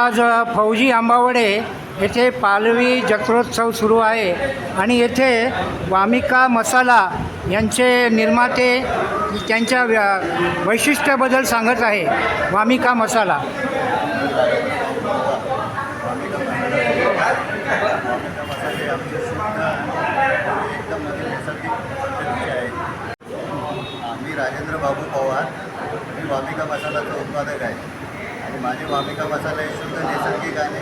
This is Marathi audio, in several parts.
आज फौजी आंबावडे येथे पालवी जत्रोत्सव सुरू आहे आणि येथे वामिका मसाला यांचे निर्माते त्यांच्या व्य- वैशिष्ट्याबद्दल सांगत आहे. वामिका मसाला. मी राजेंद्र बाबू पवार. मी वामिका मसालाचा उत्पादक आहे. माझे वामिका मसाले शुद्ध नैसर्गिक आणि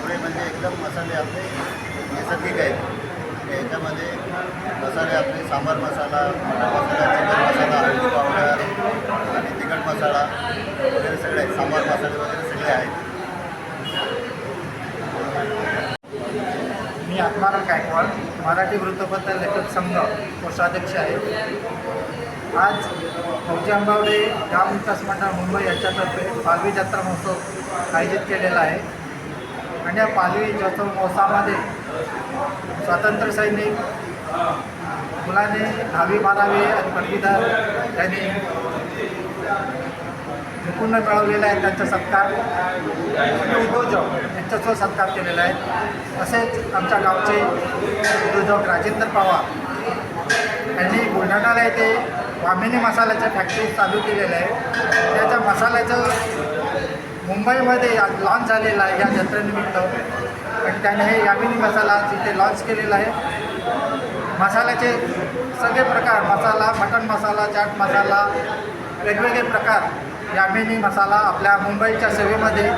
पुढे म्हणजे एकदम मसाले आपले नैसर्गिक आहेत. याच्यामध्ये मसाले आपले सांबार मसाला मटण मसाला चिकन मसाला हळदी पावडर आणि तिखट मसाला वगैरे सगळे आहेत. सांबार मसाले वगैरे सगळे आहेत. मी आत्माराम गायकवाड मराठी वृत्तपत्र लेखक संघ कोषाध्यक्ष आहे. आज फौजी आंबावडे ग्राम विकास मंडळ मुंबई याच्यातर्फे पालवी जत्रा महोत्सव आयोजित केलेला आहे. आणि या पालवी जत्रा महोत्सवामध्ये स्वातंत्र्य सैनिक मुलाने दहावी बारावी आणि पदवीधर यांनी निपुण मिळवलेला आहे त्यांचा सत्कार. उद्योजक यांच्यासह सत्कार केलेला आहे. तसेच आमच्या गावचे उद्योजक राजेंद्र पवार यांनी बुलढाणाला येथे वामिनी मसाल्याच्या फॅक्टरी चालू केलेल्या आहे. त्याच्या मसाल्याचं मुंबईमध्ये लॉन्च झालेलं आहे या जत्रेनिमित्त. आणि त्याने हे यामिनी मसाला तिथे लॉन्च केलेला आहे मसाल्याचे सगळे प्रकार मसाला मटण मसाला चाट मसाला वेगवेगळे प्रकार यामिनी मसाला आपल्या मुंबईच्या सेवेमध्ये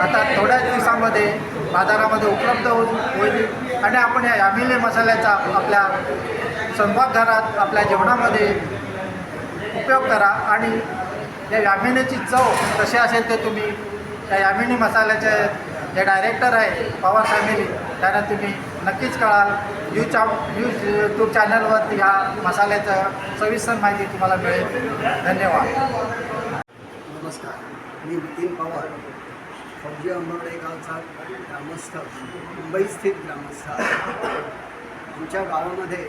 आता थोड्याच दिवसामध्ये बाजारामध्ये उपलब्ध होईल. आणि आपण या यामिनी मसाल्याचा आपल्या स्वयंपाकघरात आपल्या जेवणामध्ये उपयोग करा आणि या यामिनीची चव कशी असेल ते तुम्ही त्या यामिनी मसाल्याचे जे डायरेक्टर आहे पवार फॅमिली त्यांना तुम्ही नक्कीच कळाल. न्यूज चा न्यूज यूट्यूब चॅनलवर ह्या मसाल्याचं सविस्तर माहिती तुम्हाला मिळेल. धन्यवाद. नमस्कार. मी नितीन पवार. फौजी अंबवडे गावचा ग्रामस्थ मुंबई स्थित ग्रामस्थ आमच्या गावामध्ये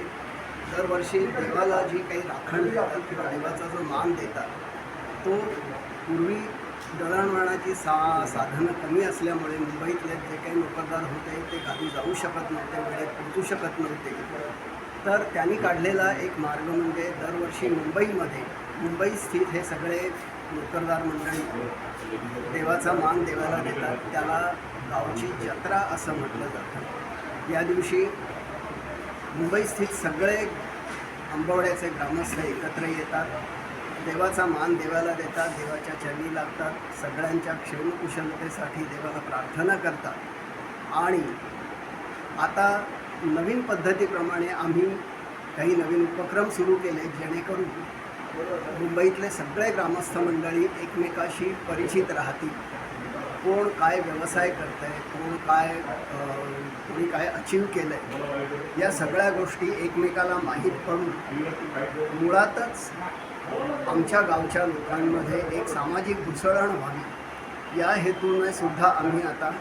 दरवर्षी देवाला जी काही राखण देतात किंवा देवाचा जो मान देतात तो पूर्वी दळणवळणाची सा साधनं कमी असल्यामुळे मुंबईतले जे काही नोकरदार होते ते गावी जाऊ शकत नव्हते वेळेत पोहोचू शकत नव्हते. तर त्यांनी काढलेला एक मार्ग म्हणजे दरवर्षी मुंबईमध्ये मुंबई स्थित हे सगळे नोकरदार मंडळी देवाचा मान देवाला देतात. त्याला गावची जत्रा असं म्हटलं जातं. या दिवशी मुंबई स्थित सगळे आंबवड्याचे ग्रामस्थ एकत्र येतात. देवाचा मान देवाला देतात देवाच्या चरणी लागतात. सगळ्यांच्या क्षेमकुशलतेसाठी देवाला प्रार्थना करतात. आणि आता नवीन पद्धतीप्रमाणे आम्ही काही नवीन उपक्रम सुरू केले जेणेकरून मुंबईतले सगळे ग्रामस्थ मंडळी एकमेकाशी परिचित राहतील. कोण काय व्यवसाय करत आहे कोण काय कोणी काय अचीव केलं आहे या सगळ्या गोष्टी एकमेकाला माहीत पडून मुळातच आमच्या गावच्या लोकांमध्ये एक सामाजिक घुसळण व्हावी. या हेतूने सुद्धा आम्ही आता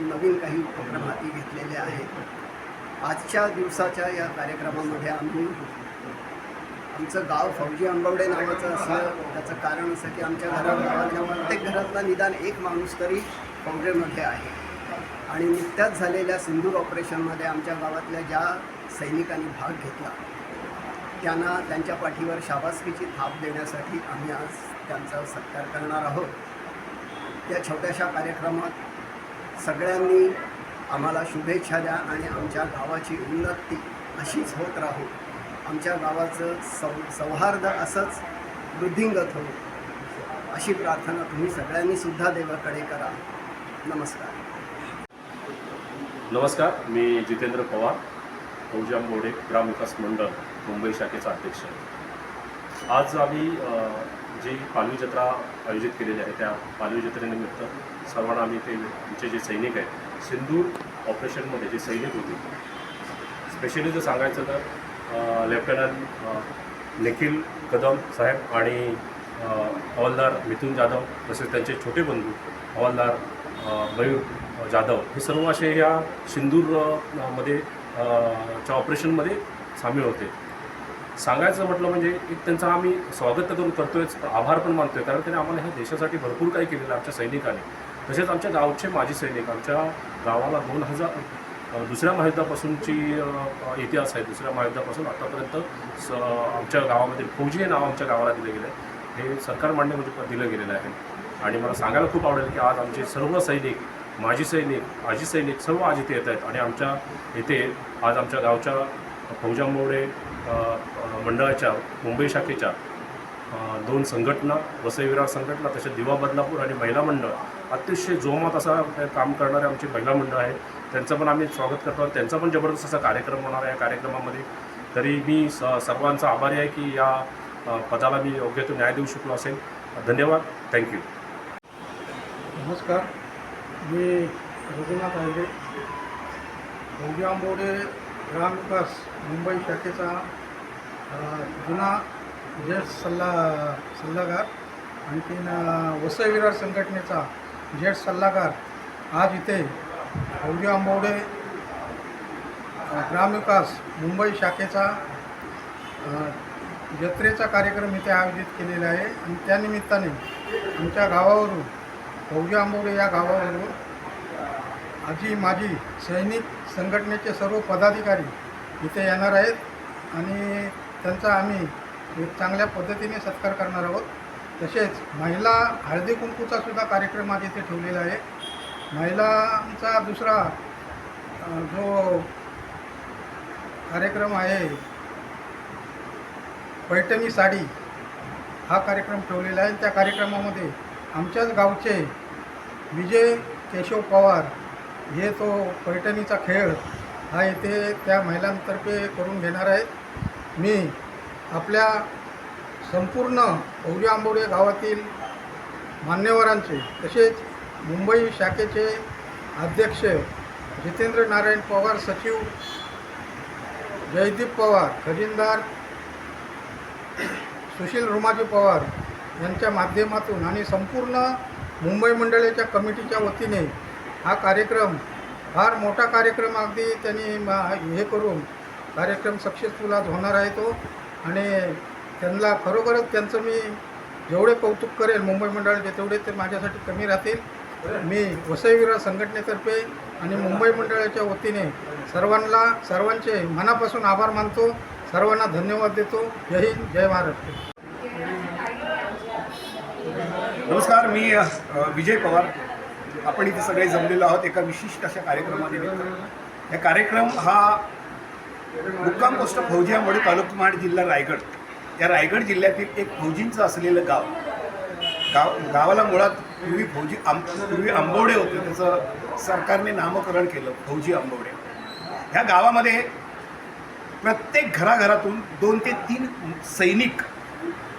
नवीन काही उपक्रम हाती घेतलेले आहेत. आजच्या दिवसाच्या या कार्यक्रमामध्ये आम्ही आमचं गाव फौजी आंबवडे नावाचं असलं त्याचं कारण असं की आमच्या घरा गावातल्या प्रत्येक घरातला निदान एक माणूस तरी फौजेमध्ये आहे. आणि नुकत्याच झालेल्या सिंदूर ऑपरेशनमध्ये आमच्या गावातल्या ज्या सैनिकांनी भाग घेतला त्यांना त्यांच्या पाठीवर शाबासकीची थाप देण्यासाठी आम्ही आज त्यांचा सत्कार करणार आहोत. या छोट्याशा कार्यक्रमात सगळ्यांनी आम्हाला शुभेच्छा द्या आणि आमच्या गावाची उन्नती अशीच होत राहू. आमच्या गावाचं सौ सौहार्द असंच वृद्धिंगत हो अशी प्रार्थना तुम्ही सगळ्यांनी सुद्धा देवाकडे करा. नमस्कार. नमस्कार मी जितेंद्र पवार फौजी बोडे ग्रामविकास मंडळ मुंबई शाखेचा अध्यक्ष. आहे आज आम्ही जी पालवी जत्रा आयोजित केलेली आहे त्या पालवी जत्रेनिमित्त सर्वांना आम्ही ते आमचे जे सैनिक आहेत सिंधूर ऑपरेशनमध्ये जे सैनिक होते स्पेशली जर सांगायचं तर लेफ्टनंट निखिल कदम साहेब आणि हवालदार मिथुन जाधव तसेच त्यांचे छोटे बंधू हवालदार मयूर जाधव हे सर्व असे या सिंदूरमध्ये च्या ऑपरेशनमध्ये सामील होते. सांगायचं म्हटलं म्हणजे एक त्यांचा आम्ही स्वागत करून करतोयच आभार पण मानतोय कारण त्यांनी आम्हाला ह्या देशासाठी भरपूर काही केलेलं आमच्या सैनिकांनी. तसेच आमच्या गावचे माजी सैनिक आमच्या गावाला दोन हजार दुसऱ्या महायुद्धापासूनची इतिहास आहे. दुसऱ्या महायुद्धापासून आतापर्यंत स आमच्या गावामध्ये फौजी हे नाव आमच्या गावाला दिलं गेलं आहे हे सरकार मांडण्यामध्ये म्हणजे दिलं गेलेलं आहे. आणि मला सांगायला खूप आवडेल की आज आमचे सर्व सैनिक माजी सैनिक आजी सैनिक सर्व आज इथे येत आहेत आणि आमच्या इथे आज आमच्या गावच्या फौजांमुळे मंडळाच्या मुंबई शाखेच्या दोन संघटना वसई विरार संघटना तसेच दिवा बदलापूर आणि महिला मंडळ अतिशय जोमात असा काम करणारे आमचे महिला मंडळ आहे त्यांचं पण आम्ही स्वागत करतो आणि त्यांचा पण जबरदस्त असा कार्यक्रम होणार आहे या कार्यक्रमामध्ये. तरी मी स सर्वांचा आभारी आहे की या पदाला मी योग्य तो न्याय देऊ शकलो असेल. धन्यवाद. थँक्यू नमस्कार. मी रघुनाथ आहे भोगी आंबोडे ग्रामविकास मुंबई शाखेचा जुना ज्येष्ठ सल्ला सल्लागार. आणखीन वसईविरार संघटनेचा ज्येष्ठ सल्लागार आज इथे भोगी आंबोडे ग्रामविकास मुंबई शाखेचा जत्रेचा कार्यक्रम इथे आयोजित केलेला आहे. आणि त्यानिमित्ताने आमच्या गावावरून फौजी आंबोडे या गावावरून आजी माजी सैनिक संघटनेचे सर्व पदाधिकारी इथे येणार आहेत. आणि त्यांचा आम्ही चांगल्या पद्धतीने सत्कार करणार आहोत. तसेच महिला हळदी कुंकूचा सुद्धा कार्यक्रम आज इथे ठेवलेला आहे. महिलांचा दुसरा जो कार्यक्रम आहे पैठणी साडी हा कार्यक्रम ठेवलेला आहे. त्या कार्यक्रमामध्ये आमच्याच गावचे विजय केशव पवार हे तो पैठणीचा खेळ हा इथे त्या महिलांतर्फे करून घेणार आहेत. मी आपल्या संपूर्ण औरी आंबोडे गावातील मान्यवरांचे तसेच मुंबई शाखेचे अध्यक्ष जितेंद्र नारायण पवार सचिव जयदीप पवार खजिनदार सुशील रुमाजी पवार यांच्या माध्यमातून आणि संपूर्ण मुंबई मंडळाच्या कमिटीच्या वतीने हा कार्यक्रम फार मोठा कार्यक्रम अगदी त्यांनी हे करून कार्यक्रम सक्सेसफुल आज होणार आहे तो. आणि त्यांना खरोखरच त्यांचं मी जेवढे कौतुक करेल मुंबई मंडळाचे तेवढे ते माझ्यासाठी कमी राहतील. मी वसईविरा संघटनेतर्फे आणि मुंबई मंडळाच्या वतीने सर्वांना सर्वांचे मनापासून आभार मानतो. सर्वांना धन्यवाद देतो. जय हिंद जय महाराष्ट्र नमस्कार मी विजय पवार. आपण इथे सगळे जमलेलो आहोत एका विशिष्ट अशा कार्यक्रमानिमित्त हा कार्यक्रम हा मुक्काम पोस्ट फौजियामुळे अंबोडी महाड जिल्हा रायगड. या रायगड जिल्ह्यातील एक फौजींचं असलेलं गाव गाव गावाला मुळात पूर्वी फौजी आम पूर्वी आंबवडे होते. त्याचं सरकारने नामकरण केलं फौजी आंबवडे ह्या गावामध्ये प्रत्येक घराघरातून दोन ते तीन सैनिक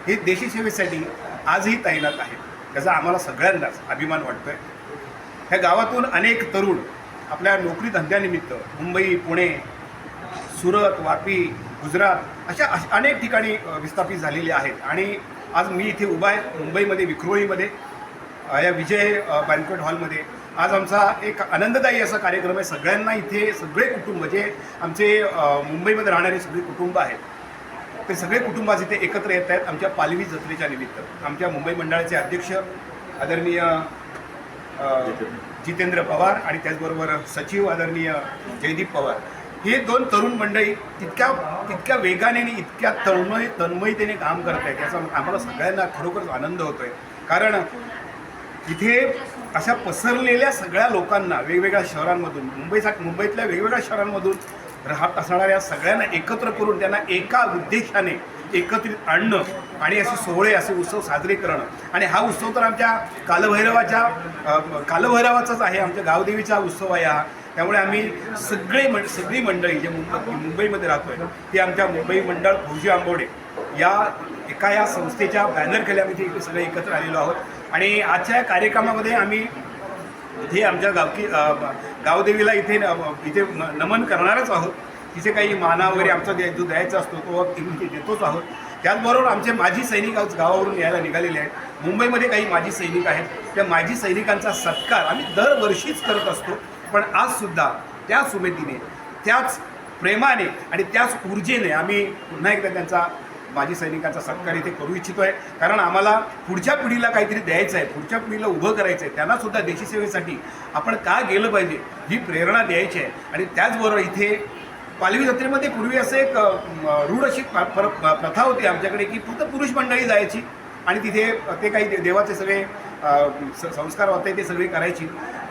हे देशी सेवेसाठी आजही तैनात आहेत. त्याचा आम्हाला सगळ्यांनाच अभिमान वाटतो आहे ह्या गावातून अनेक तरुण आपल्या नोकरी धंद्यानिमित्त मुंबई पुणे सुरत वापी गुजरात अशा अश- अनेक ठिकाणी विस्थापित झालेले आहेत. आणि आज मी इथे उभा आहे मुंबईमध्ये विक्रोळीमध्ये या विजय बँकवेट हॉलमध्ये. आज आमचा एक आनंददायी असा कार्यक्रम आहे. सगळ्यांना इथे सगळे कुटुंब जे आमचे मुंबईमध्ये राहणारे सगळे कुटुंब आहेत. ते सगळे कुटुंब आज इथे एकत्र येत आहेत आमच्या पालवी जत्रेच्या निमित्त. आमच्या मुंबई मंडळाचे अध्यक्ष आदरणीय जितेंद्र पवार आणि त्याचबरोबर सचिव आदरणीय जयदीप पवार. हे दोन तरुण मंडळी तितक्या तितक्या वेगाने आणि इतक्या तन्मय तन्मयतेने काम करत आहेत याचा आम्हाला सगळ्यांना खरोखरच आनंद होतो आहे कारण इथे अशा पसरलेल्या सगळ्या लोकांना वेगवेगळ्या शहरांमधून मुंबईसा मुंबईतल्या वेगवेगळ्या शहरांमधून राहत असणाऱ्या सगळ्यांना एकत्र करून त्यांना एका उद्देशाने एकत्रित आणणं आणि असे सोहळे असे उत्सव साजरे करणं. आणि हा उत्सव तर आमच्या कालभैरवाच्या कालभैरवाचाच आहे. आमच्या गावदेवीचा उत्सव आहे हा. त्यामुळे आम्ही सगळे मं सगळी मंडळी जे मुंबई मुंबईमध्ये राहतोय ते आमच्या मुंबई मंडळ भोजी आंबोडे या एका या संस्थेच्या बॅनरखाली आम्ही इथे सगळे एकत्र आलेलो आहोत. आणि आजच्या या कार्यक्रमामध्ये आम्ही इथे आमच्या गावकी गावदेवीला इथे इथे न- नमन करणारच आहोत. तिथे काही माना वगैरे आमचा द्या- जो द्यायचा असतो तो इथे देतोच आहोत. त्याचबरोबर आमचे माजी सैनिक आज गावावरून यायला निघालेले आहेत. मुंबईमध्ये काही माजी सैनिक आहेत. त्या माजी सैनिकांचा सत्कार आम्ही दरवर्षीच करत असतो. पण आजसुद्धा त्या उमेदीने त्याच प्रेमाने आणि त्याच ऊर्जेने आम्ही पुन्हा एकदा त्यांचा माजी सैनिकांचा सत्कार इथे करू इच्छितो आहे कारण आम्हाला पुढच्या पिढीला काहीतरी द्यायचं आहे पुढच्या पिढीला उभं करायचं आहे त्यांनासुद्धा देशसेवेसाठी आपण का गेलं पाहिजे ही प्रेरणा द्यायची आहे. आणि त्याचबरोबर इथे पालवी जत्रेमध्ये पूर्वी असं एक रूढ अशी प्रथा होती आमच्याकडे की फक्त पुरुष मंडळी जायची आणि तिथे ते काही देवाचे सगळे संस्कार होते ते सगळे करायची.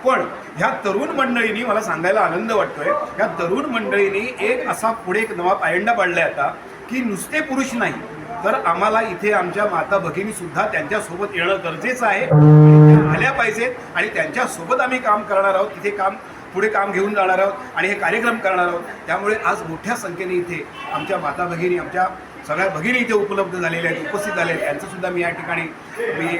पण ह्या तरुण मंडळींनी मला सांगायला आनंद वाटतोय. ह्या तरुण मंडळींनी एक असा पुढे एक नवा पायंडा पाडलाय आता की नुसते पुरुष नाही तर आम्हाला इथे आमच्या माता भगिनी सुद्धा त्यांच्यासोबत येणं गरजेचं आहे. आल्या पाहिजेत आणि त्यांच्यासोबत आम्ही काम करणार आहोत. तिथे काम पुढे काम घेऊन जाणार आहोत आणि हे कार्यक्रम करणार आहोत. त्यामुळे आज मोठ्या संख्येने इथे आमच्या माता भगिनी आमच्या सगळ्या भगिनी इथे उपलब्ध झालेल्या आहेत उपस्थित झालेल्या आहेत. यांचंसुद्धा मी या ठिकाणी मी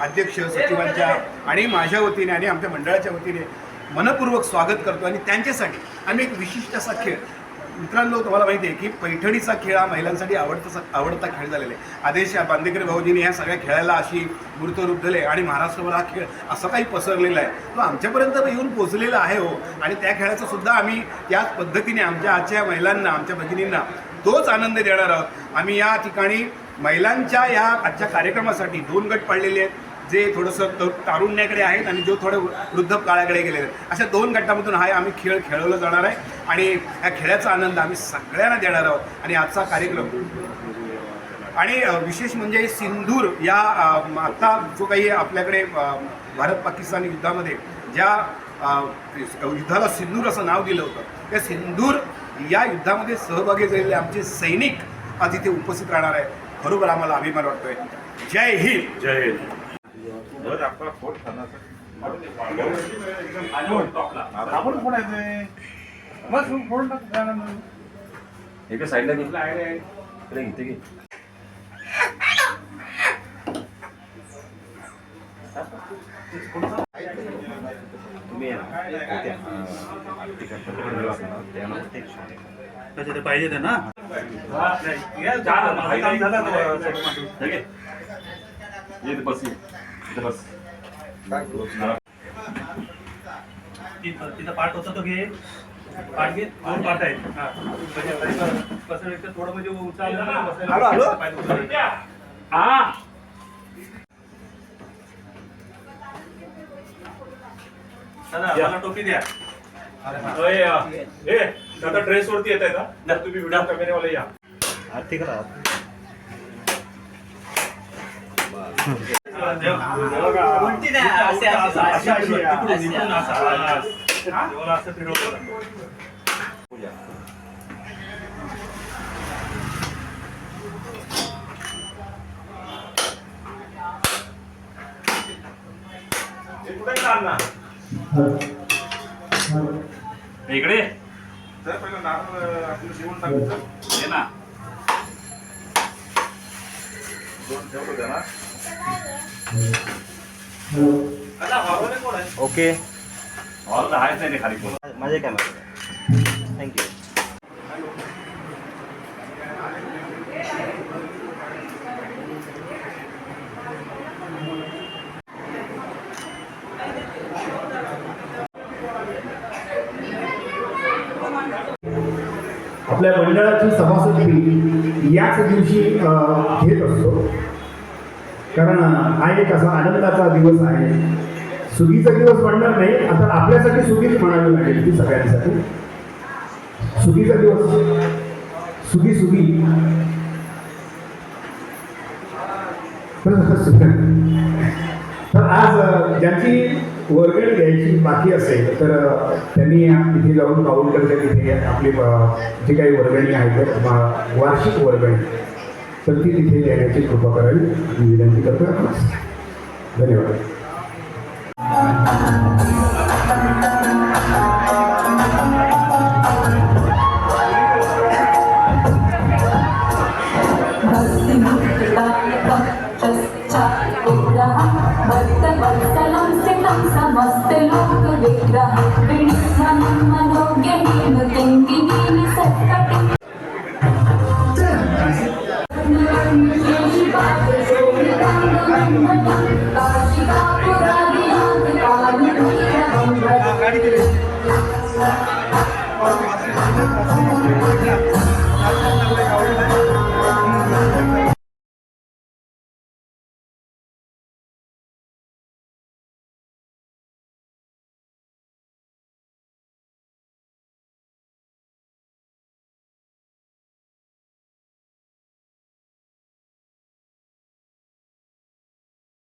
अध्यक्ष सचिवांच्या आणि माझ्या वतीने आणि आमच्या मंडळाच्या वतीने मनपूर्वक स्वागत करतो आणि त्यांच्यासाठी आम्ही एक विशिष्ट असा खेळ मित्रांनो तुम्हाला माहिती आहे की पैठणीचा खेळ हा महिलांसाठी आवडता आवडता खेळ झालेला आहे. आदेश बांदेकर भाऊजींनी ह्या सगळ्या खेळाला अशी मूर्तरूप दिले आणि महाराष्ट्रभर हा खेळ असं काही पसरलेला आहे. तो आमच्यापर्यंत येऊन पोचलेला आहे हो. आणि त्या खेळाचं सुद्धा आम्ही याच पद्धतीने आमच्या आजच्या महिलांना आमच्या भगिनींना तोच आनंद देणार आहोत. आम्ही या ठिकाणी महिलांच्या या आजच्या कार्यक्रमासाठी दोन गट पाडलेले आहेत जे थोडंसं तारुण्याकडे आहेत आणि जो थोडं वृद्ध काळाकडे गेलेले आहेत. अशा दोन गटामधून हा आम्ही खेळ खेळवला जाणार आहे आणि या खेळाचा आनंद आम्ही सगळ्यांना देणार आहोत आणि आजचा कार्यक्रम. आणि विशेष म्हणजे सिंधूर या आत्ता आता जो काही आपल्याकडे भारत पाकिस्तान युद्धामध्ये ज्या युद्धाला सिंदूर असं नाव दिलं होतं त्या सिंधूर या युद्धामध्ये सहभागी झालेले आमचे सैनिक आज इथे उपस्थित राहणार आहे खरोखर आम्हाला अभिमान वाटतोय. जय हिंद. जय हिंद. एका साईडला घे इथे घे तुम्ही पाहिजे ते ना. बस तिथं तिथं पाठ होता तो घे. पाठ घे. दोन पाठ आहेत. हा. म्हणजे थोडं म्हणजे दुखतात. दादा मला टोपी द्या. ए दादा ड्रेस वरती येत आहे का तुम्ही व्हिडिओ कॅमेरेवाले या. उलटी नाही, हा. ओके. हॉल तर आहेच नाही रे खाली कोण. माझे कॅमेरा थँक्यू आपल्या मंडळाची सभासद याच दिवशी घेत असतो. कारण हा एक असा आनंदाचा दिवस आहे. सुगीचा दिवस म्हणणार नाही आता आपल्यासाठी सुगीच म्हणावी लागेल ती सगळ्यांसाठी. सुगीचा दिवस. सुगी सुगी. तर आज ज्यांची वर्गण घ्यायची बाकी असेल तर त्यांनी इथे जाऊन काउंटरच्या तिथे आपली अ, जी काही वर्गणी आहे तर वार्षिक वर्गणी तर ती तिथे देण्याची कृपा करावी. विनंती करतो. धन्यवाद.